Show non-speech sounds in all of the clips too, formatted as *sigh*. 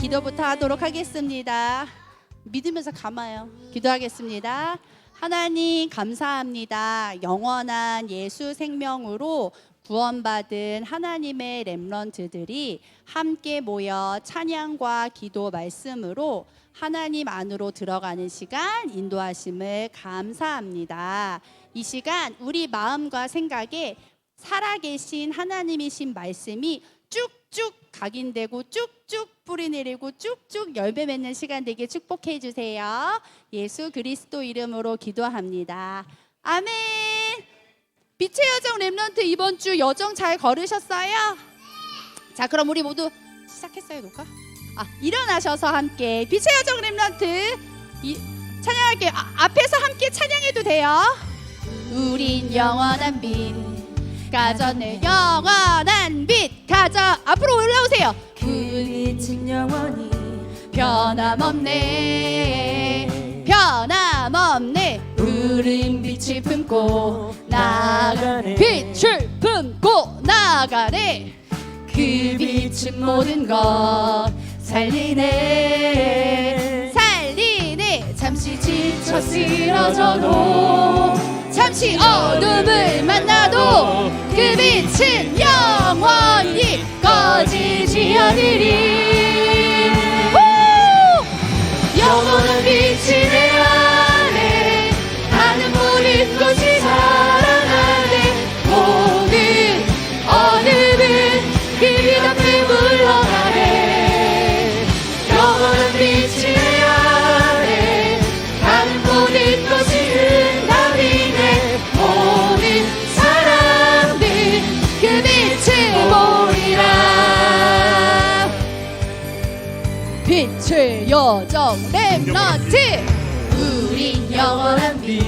기도부터 하도록 하겠습니다. 믿으면서 감아요. 기도하겠습니다. 하나님 감사합니다. 영원한 예수 생명으로 구원받은 하나님의 렘런트들이 함께 모여 찬양과 기도 말씀으로 하나님 안으로 들어가는 시간 인도하심을 감사합니다. 이 시간 우리 마음과 생각에 살아계신 하나님이신 말씀이 쭉쭉 각인되고 쭉쭉 뿌리 내리고 쭉쭉 열매 맺는 시간 되게 축복해 주세요. 예수 그리스도 이름으로 기도합니다. 아멘. 빛의 여정 렘넌트 이번 주 여정 잘 걸으셨어요? 자, 그럼 우리 모두 시작했어요, 녹화? 아, 일어나셔서 함께 빛의 여정 이, 찬양할게요. 아, 앞에서 함께 찬양해도 돼요. 우린 영원한 빛 가졌네 영원한 빛 가져 앞으로 올라오세요. 그 빛은 영원히 변함없네. 변함없네. 우린 빛을 품고 나가네. 빛을 품고 나가네. 그 빛은 모든 것 살리네. 살리네. 잠시 지쳐 쓰러져도 잠시 어둠을 만나도 그 빛은 영원히 꺼지지 여정 렘넌트 우린 영원한 빛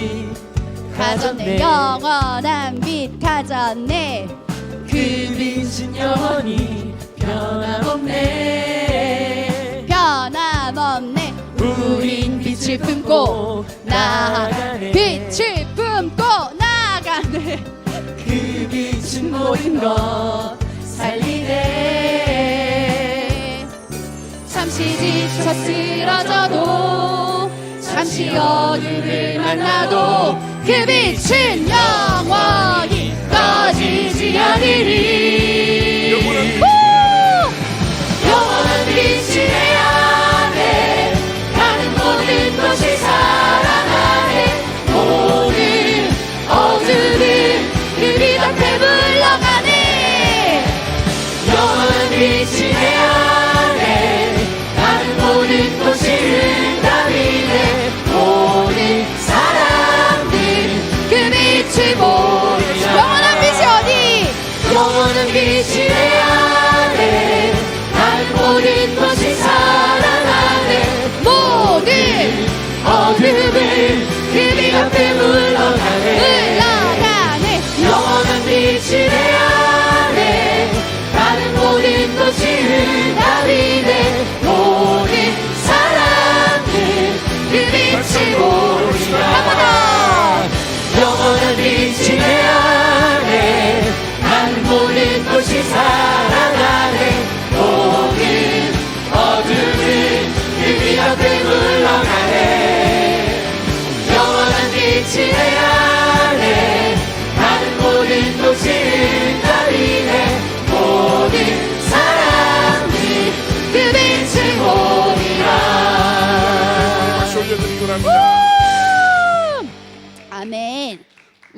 가졌네 영원한 빛 가졌네. 그 빛은 영원히 변함없네. 변함없네. 우린 빛을 품고 나가네. 빛을 품고 나가네. 그 빛은 모든 것 살리네 잠시 지쳐 쓰러져도 잠시 어둠을 만나도 그 빛은 영원히 꺼지지 않으리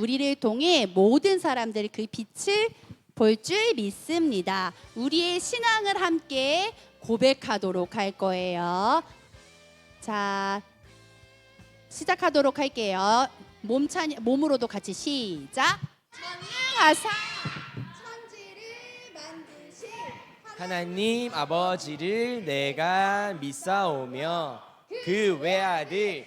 우리를 통해 모든 사람들이 그 빛을 볼 줄 믿습니다. 우리의 신앙을 함께 고백하도록 할 거예요. 자, 시작하도록 할게요. 몸 찬, 몸으로도 같이 시작. 만드신 하나님 아버지를 내가 믿사오며 그 외아들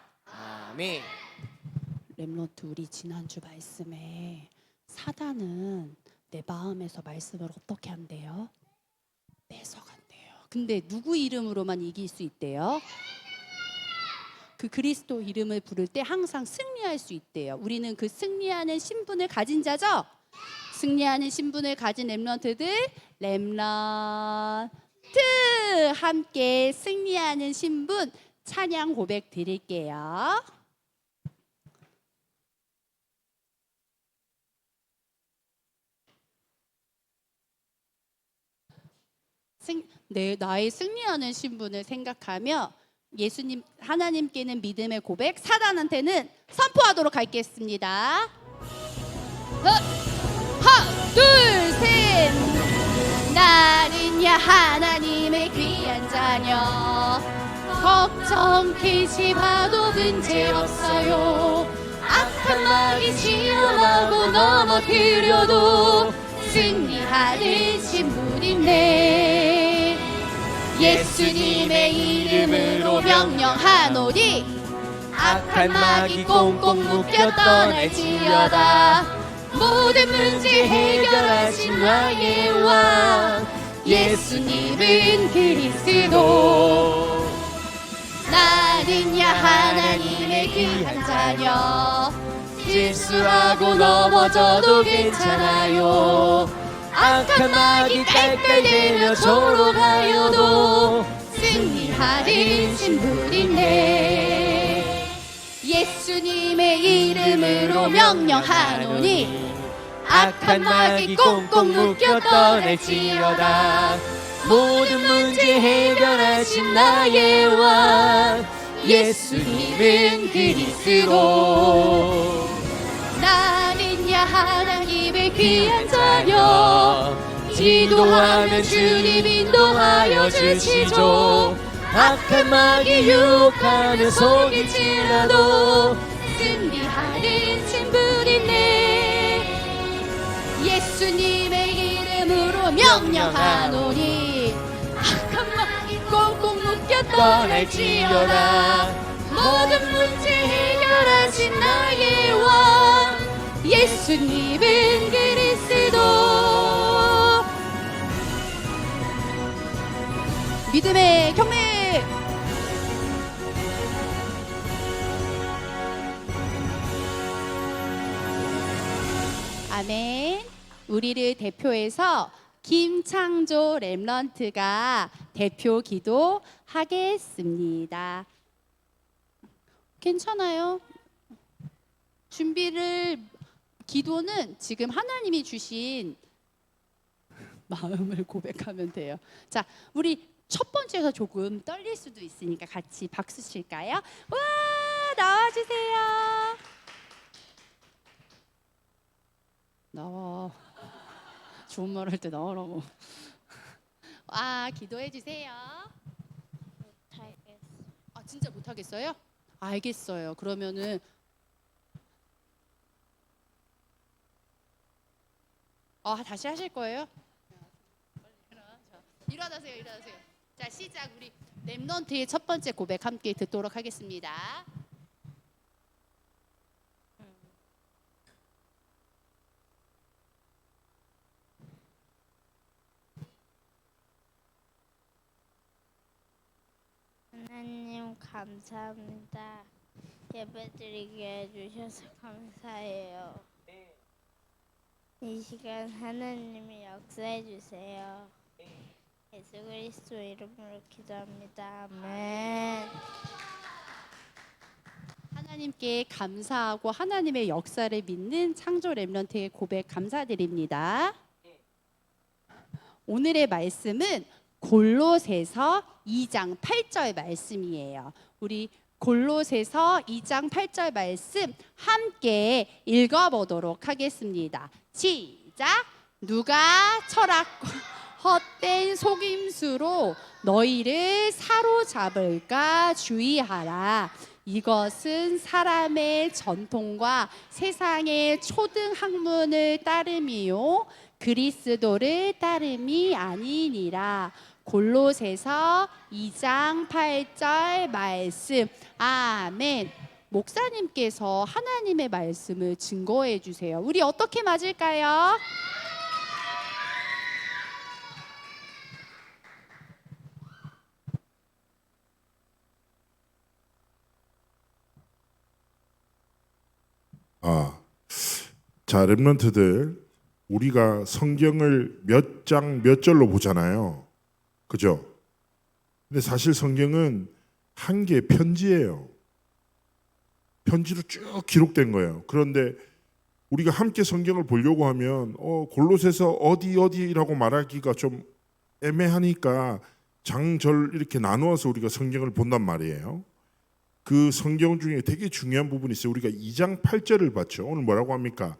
아멘. 렘런트 우리 지난주 말씀에 사단은 내 마음에서 말씀을 어떻게 한대요? 뺏어간대요. 근데 누구 이름으로만 이길 수 있대요? 그 그리스도 이름을 부를 때 항상 승리할 수 있대요. 우리는 그 승리하는 신분을 가진 자죠. 승리하는 신분을 가진 렘런트들 렘런트 함께 승리하는 신분 찬양 고백 드릴게요. 승, 내 나의 승리하는 신분을 생각하며 예수님 하나님께는 믿음의 고백, 사단한테는 선포하도록 하겠습니다. 어, 하나, 둘, 셋. 나는 야 하나님의 귀한 자녀. 걱정 기심하도 문제 없어요. 악한 마귀 시험하고 넘어뜨려도 승리하는 신분인데 예수님의 이름으로 명령하노니 악한 마귀 꽁꽁 묶여 떠날지어다. 모든 문제 해결하신 나의 왕 예수님은 그리스도 나는야 하나님의 귀한 자녀. 실수하고 넘어져도 괜찮아요. 악한 마귀 깔깔대며 졸어가요도 승리하는 신분인데 예수님의 이름으로 명령하노니 악한 마귀 꽁꽁 묶여 떠날지어다 모든 문제 해결하신 나의 왕 예수님은 그리스도. 나는 야 하나님의 귀한 자녀. 기도하면 주님 인도하여 주시죠. 악한 마귀 유혹하며 속일지라도 승리하는 신분이네. 예수님의 이름으로 명령하노니 꽁꽁 묶여 떠날지어다. 모든 문제 해결하신 나의 왕 예수님은 그리스도. 믿음의 경매 아멘. 우리를 대표해서 김창조 렘런트가 대표 기도 하겠습니다. 괜찮아요? 준비를 기도는 지금 하나님이 주신 마음을 고백하면 돼요. 자, 우리 첫 번째가 조금 떨릴 수도 있으니까 같이 박수 칠까요? 와, 나와 주세요. 나와. 좋은 말 할 때 나오라고. 와, *laughs* 기도해 주세요. 아, 진짜 못 하겠어요? 알겠어요. 그러면은 아, 다시 하실 거예요? 일어나세요, 일어나세요. 자, 시작. 우리 랩넌트의 첫 번째 고백 함께 듣도록 하겠습니다. 하나님 감사합니다. 예배드리게 해주셔서 감사해요. 이 시간 하나님이 역사해 주세요. 예수 그리스도 이름으로 기도합니다. 아멘. 하나님께 감사하고 하나님의 역사를 믿는 창조 랩런트의 고백 감사드립니다. 오늘의 말씀은 골로새서 2장 8절 말씀이에요. 우리 골로새서 2장 8절 말씀 함께 읽어보도록 하겠습니다. 시작. 누가 철학과 *laughs* 헛된 속임수로 너희를 사로잡을까 주의하라. 이것은 사람의 전통과 세상의 초등 학문을 따름이요 그리스도를 따름이 아니니라. 골로새서 2장 8절 말씀. 아멘. 목사님께서 하나님의 말씀을 증거해 주세요. 우리 어떻게 맞을까요? 아, 자 렘넌트들 우리가 성경을 몇 장 몇 절로 보잖아요. 그죠? 근데 사실 성경은 한 개의 편지예요. 편지로 쭉 기록된 거예요. 그런데 우리가 함께 성경을 보려고 하면 어, 골로새서 어디 어디라고 말하기가 좀 애매하니까 장절 이렇게 나누어서 우리가 성경을 본단 말이에요. 그 성경 중에 되게 중요한 부분이 있어요. 우리가 2장 8절을 봤죠. 오늘 뭐라고 합니까?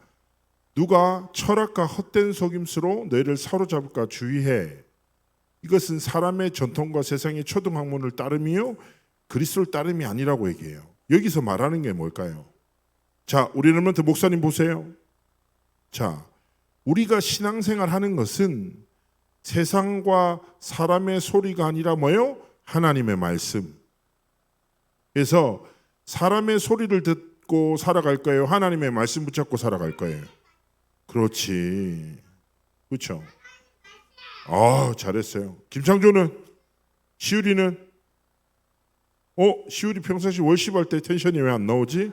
누가 철학과 헛된 속임수로 너희를 사로잡을까 주의해. 이것은 사람의 전통과 세상의 초등학문을 따름이요 그리스도를 따름이 아니라고 얘기해요. 여기서 말하는 게 뭘까요? 자, 우리 렘넌트 목사님 보세요. 자, 우리가 신앙생활 하는 것은 세상과 사람의 소리가 아니라 뭐요? 하나님의 말씀. 그래서 사람의 소리를 듣고 살아갈 거예요. 하나님의 말씀 붙잡고 살아갈 거예요. 그렇지. 그렇죠. 아, 잘했어요. 김창조는 시우리는 어, 시우리 평상시 월십 할 때 텐션이 왜 안 나오지?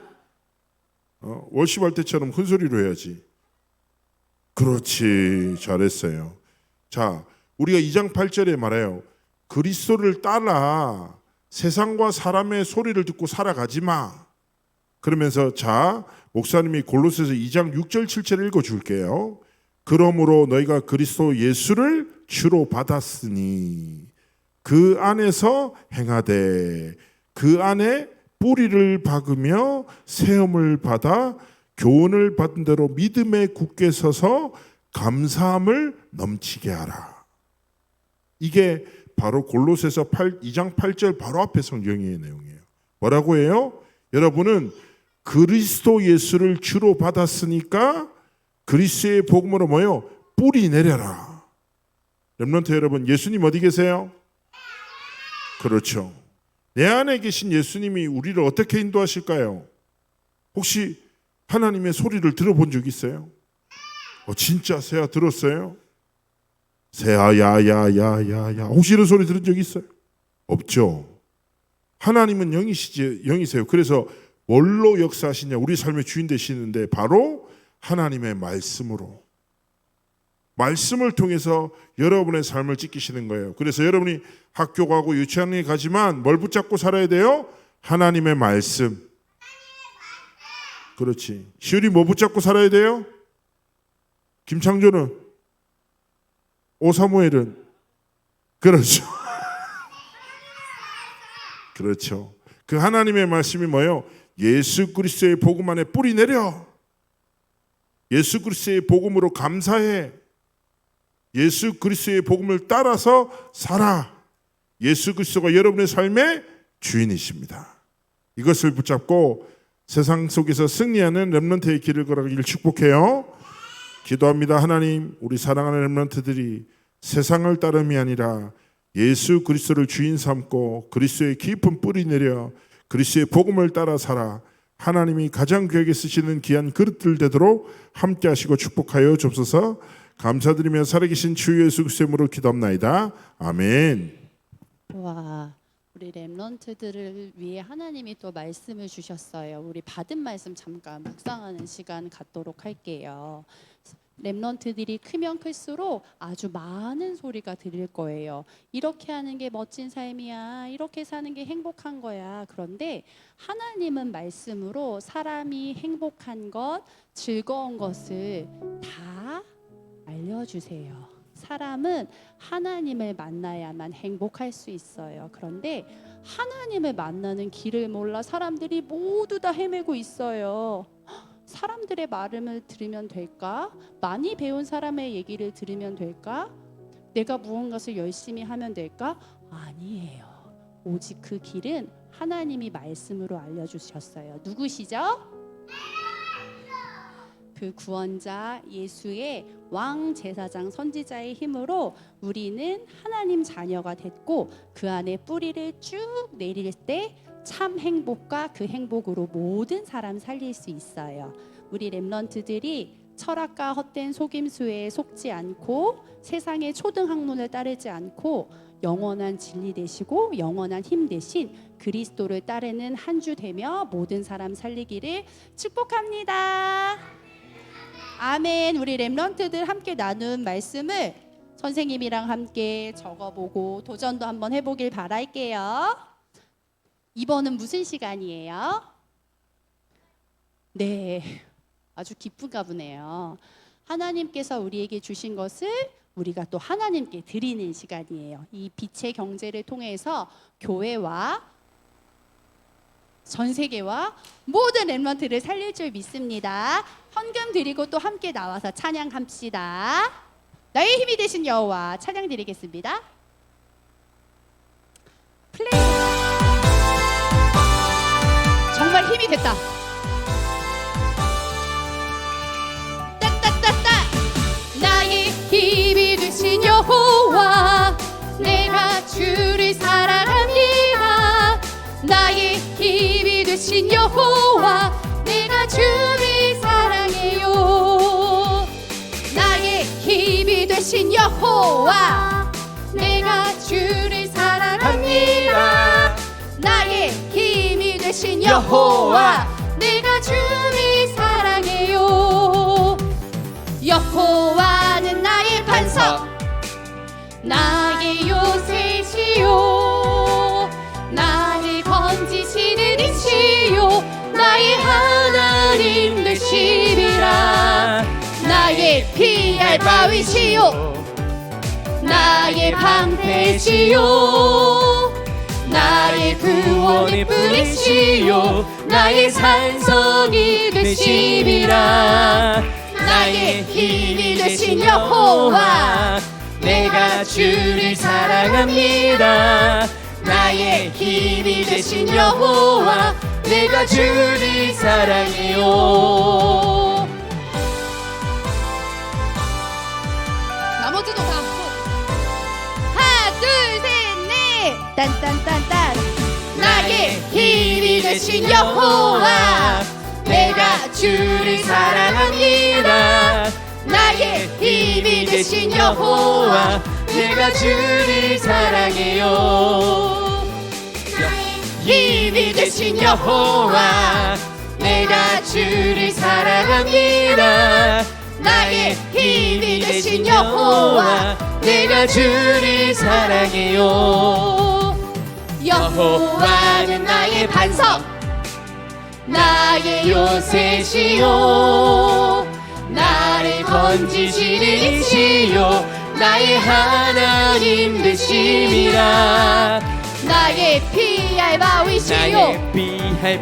어, 월십 할 때처럼 큰 소리로 해야지. 그렇지. 잘했어요. 자, 우리가 2장 8절에 말해요. 그리스도를 따라 세상과 사람의 소리를 듣고 살아가지 마. 그러면서 자, 목사님이 골로새서 2장 6절 7절 읽어 줄게요. 그러므로 너희가 그리스도 예수를 주로 받았으니 그 안에서 행하되 그 안에 뿌리를 박으며 세움을 받아 교훈을 받은 대로 믿음에 굳게 서서 감사함을 넘치게 하라. 이게 바로 골로새서 8, 2장 8절 바로 앞에 성경의 내용이에요. 뭐라고 해요? 여러분은 그리스도 예수를 주로 받았으니까 그리스도의 복음으로 뭐요? 뿌리 내려라. 렘넌트 여러분, 예수님 어디 계세요? 그렇죠. 내 안에 계신 예수님이 우리를 어떻게 인도하실까요? 혹시 하나님의 소리를 들어본 적 있어요? 어, 진짜 새야 들었어요? 새야 야 야 야 야 야 혹시 이런 소리 들은 적 있어요? 없죠. 하나님은 영이시지 영이세요. 그래서 뭘로 역사하시냐? 우리 삶의 주인 되시는데 바로 하나님의 말씀으로 말씀을 통해서 여러분의 삶을 지키시는 거예요. 그래서 여러분이 학교 가고 유치원에 가지만 뭘 붙잡고 살아야 돼요? 하나님의 말씀. 그렇지. 시울이 뭐 붙잡고 살아야 돼요? 김창조는 오사무엘은 그렇죠. *laughs* 그렇죠. 그 하나님의 말씀이 뭐예요? 예수 그리스도의 복음 안에 뿌리 내려. 예수 그리스도의 복음으로 감사해. 예수 그리스도의 복음을 따라서 살아. 예수 그리스도가 여러분의 삶의 주인이십니다. 이것을 붙잡고 세상 속에서 승리하는 렘넌트의 길을 걸어가기를 축복해요. 기도합니다. 하나님, 우리 사랑하는 렘넌트들이 세상을 따름이 아니라 예수 그리스도를 주인 삼고 그리스도의 깊은 뿌리 내려 그리스도의 복음을 따라 살아 하나님이 가장 귀하게 쓰시는 귀한 그릇들 되도록 함께 하시고 축복하여 주옵소서. 감사드리며 살아계신 주 예수 그리스도로 기도합나이다. 아멘. 와, 우리 렘넌트들을 위해 하나님이 또 말씀을 주셨어요. 우리 받은 말씀 잠깐 묵상하는 시간 갖도록 할게요. 렘넌트들이 크면 클수록 아주 많은 소리가 들릴 거예요. 이렇게 하는 게 멋진 삶이야. 이렇게 사는 게 행복한 거야. 그런데 하나님은 말씀으로 사람이 행복한 것, 즐거운 것을 다 알려주세요. 사람은 하나님을 만나야만 행복할 수 있어요. 그런데 하나님을 만나는 길을 몰라 사람들이 모두 다 헤매고 있어요. 사람들의 말을 들으면 될까? 많이 배운 사람의 얘기를 들으면 될까? 내가 무언가를 열심히 하면 될까? 아니에요. 오직 그 길은 하나님이 말씀으로 알려주셨어요. 누구시죠? 그 구원자 예수의 왕 제사장 선지자의 힘으로 우리는 하나님 자녀가 됐고 그 안에 뿌리를 쭉 내릴 때 참 행복과 그 행복으로 모든 사람 살릴 수 있어요. 우리 렘넌트들이 철학과 헛된 속임수에 속지 않고 세상의 초등 학문을 따르지 않고 영원한 진리 되시고 영원한 힘 대신 그리스도를 따르는 한 주 되며 모든 사람 살리기를 축복합니다. 아멘. 우리 렘런트들 함께 나눈 말씀을 선생님이랑 함께 적어보고 도전도 한번 해보길 바랄게요. 이번은 무슨 시간이에요? 네, 아주 기쁜가 보네요. 하나님께서 우리에게 주신 것을 우리가 또 하나님께 드리는 시간이에요. 이 빛의 경제를 통해서 교회와 전 세계와 모든 렘런트를 살릴 줄 믿습니다. 헌금 드리고 또 함께 나와서 찬양합시다. 나의 힘이 되신 여호와 찬양 드리겠습니다. 플레이. 됐다. 따따따따 나의 힘이 되신 여호와 내가 주를 사랑합니다. 나의 힘이 되신 여호와 내가 주를 사랑해요. 나의 힘이 되신 여호와 내가 주를 사랑합니다. 나의 되신 여호와 내가 주를 사랑해요. 여호와는 나의 반석 나의 요새시요. 나를 건지시는 이시요. 나의 하나님 되시리라. 나의 피할 바위시요. 나의 방패시요 나의 구원의 뿌리시요 나의 산성이 되시리라. 나의 힘이 되신 여호와. 내가 주를 사랑합니다. 나의 힘이 되신 여호와. 내가 주를 사랑해요 딴딴딴딴. 나의 힘이 되신 여호와. 내가 주를 사랑합니다. 나의 힘이 되신 여호와. 내가 주를 사랑해요. 힘이 되신 여호와. 내가 주를 사랑합니다. 나의 힘이 되신 여호와. 내가 주를 사랑해요 여호와는 나의 반석. 나의 요새시요. 나를 건지시는 이시요. 나의 하나님 되심이라. 나의 피할 바위시요. 피할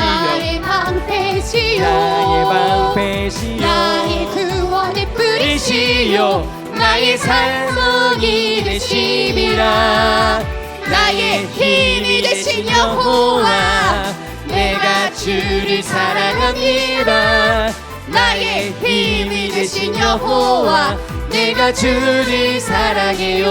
나의 방패시요. 나의 방패시여 나의 구원의 뿌리시요. 나의 산성이 되심이라 나의 힘이 되신 여호와 내가 주를 사랑합니다. 나의 힘이 되신 여호와 내가 주를 사랑해요.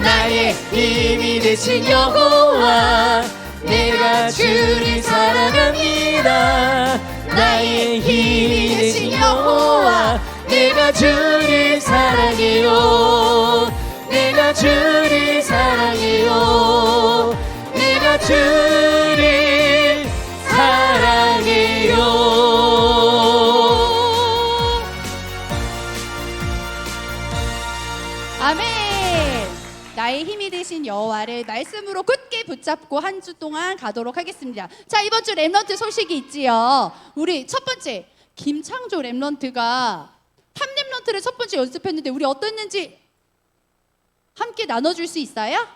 나의 힘이 되신 여호와 내가 주를 사랑합니다. 나의 힘이 되신 여호와 내가 주 주를 사랑해요 내가 주를 사랑해요 아멘. 나의 힘이 되신 여호와를 말씀으로 굳게 붙잡고 한 주 동안 가도록 하겠습니다. 자 이번 주 렘런트 소식이 있지요. 우리 첫 번째 김창조 렘런트가 랩런트를 첫 번째 연습했는데 우리 어땠는지 함께 나눠줄 수 있어요?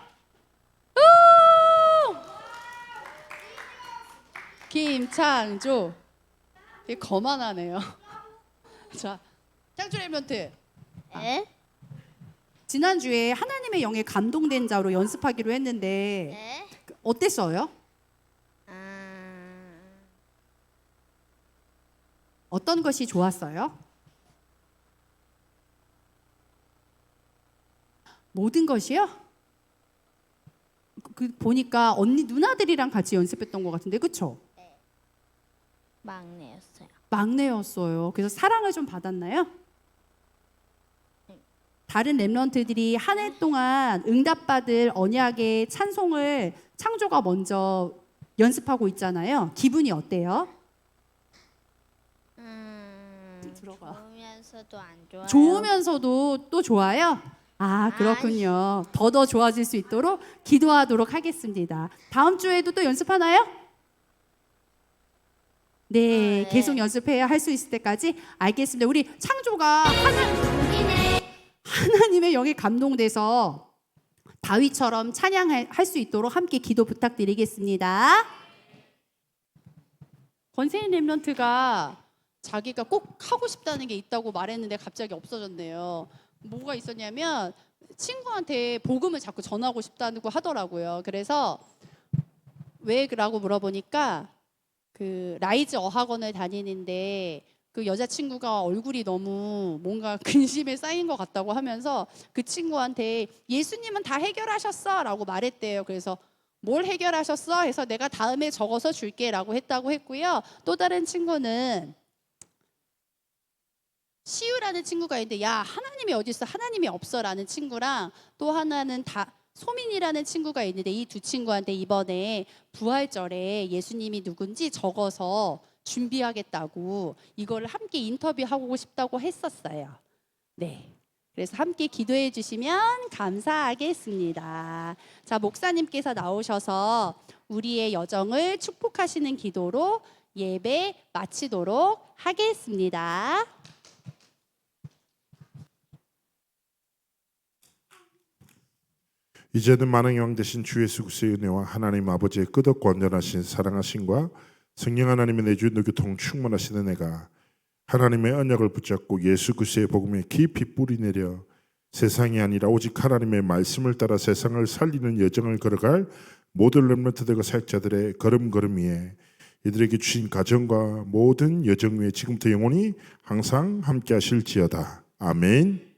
우! 김창조 되게 거만하네요. *laughs* 자, 창조 랩런트 네? 지난주에 하나님의 영에 감동된 자로 연습하기로 했는데 네? 어땠어요? 아, 어떤 것이 좋았어요? 모든 것이요? 그 보니까 언니 누나들이랑 같이 연습했던 것 같은데 그쵸? 막내였어요. 막내였어요. 그래서 사랑을 좀 받았나요? 다른 랩런트들이 한 해 동안 응답받을 언약의 찬송을 창조가 먼저 연습하고 있잖아요. 기분이 어때요? 음, 들어가. 좋으면서도 안 좋아요. 좋으면서도 또 좋아요? 아, 그렇군요. 더 더 좋아질 수 있도록 기도하도록 하겠습니다. 다음 주에도 또 연습하나요? 네, 네. 계속 연습해야 할 수 있을 때까지 알겠습니다. 우리 창조가 하나, 하나님의 영에 감동돼서 다윗처럼 찬양할 수 있도록 함께 기도 부탁드리겠습니다. 권세인 랩런트가 자기가 꼭 하고 싶다는 게 있다고 말했는데 갑자기 없어졌네요. 뭐가 있었냐면 친구한테 복음을 자꾸 전하고 싶다고 하더라고요. 그래서 왜라고 물어보니까 그 라이즈 어학원을 다니는데 그 여자친구가 얼굴이 너무 뭔가 *laughs* 근심에 쌓인 것 같다고 하면서 그 친구한테 예수님은 다 해결하셨어 라고 말했대요. 그래서 뭘 해결하셨어? 해서 내가 다음에 적어서 줄게 라고 했다고 했고요. 또 다른 친구는 시우라는 친구가 있는데 야 하나님이 어디 있어 하나님이 없어라는 친구랑 또 하나는 다 소민이라는 친구가 있는데 이 두 친구한테 이번에 부활절에 예수님이 누군지 적어서 준비하겠다고 이거를 함께 인터뷰하고 싶다고 했었어요. 네. 그래서 함께 기도해 주시면 감사하겠습니다. 자, 목사님께서 나오셔서 우리의 여정을 축복하시는 기도로 예배 마치도록 하겠습니다. 이제는 만왕의 왕 되신 주 예수 그리스도의 은혜와 하나님 아버지의 끄덕고 온전하신 사랑하심과 성령 하나님의 내주 누교통 충만하신 은혜가 하나님의 언약을 붙잡고 예수 그리스도의 복음에 깊이 뿌리 내려 세상이 아니라 오직 하나님의 말씀을 따라 세상을 살리는 여정을 걸어갈 모든 렘넌트들과 사역자들의 걸음걸음 위에 이들에게 주신 가정과 모든 여정 위에 지금부터 영원히 항상 함께 하실지어다. 아멘.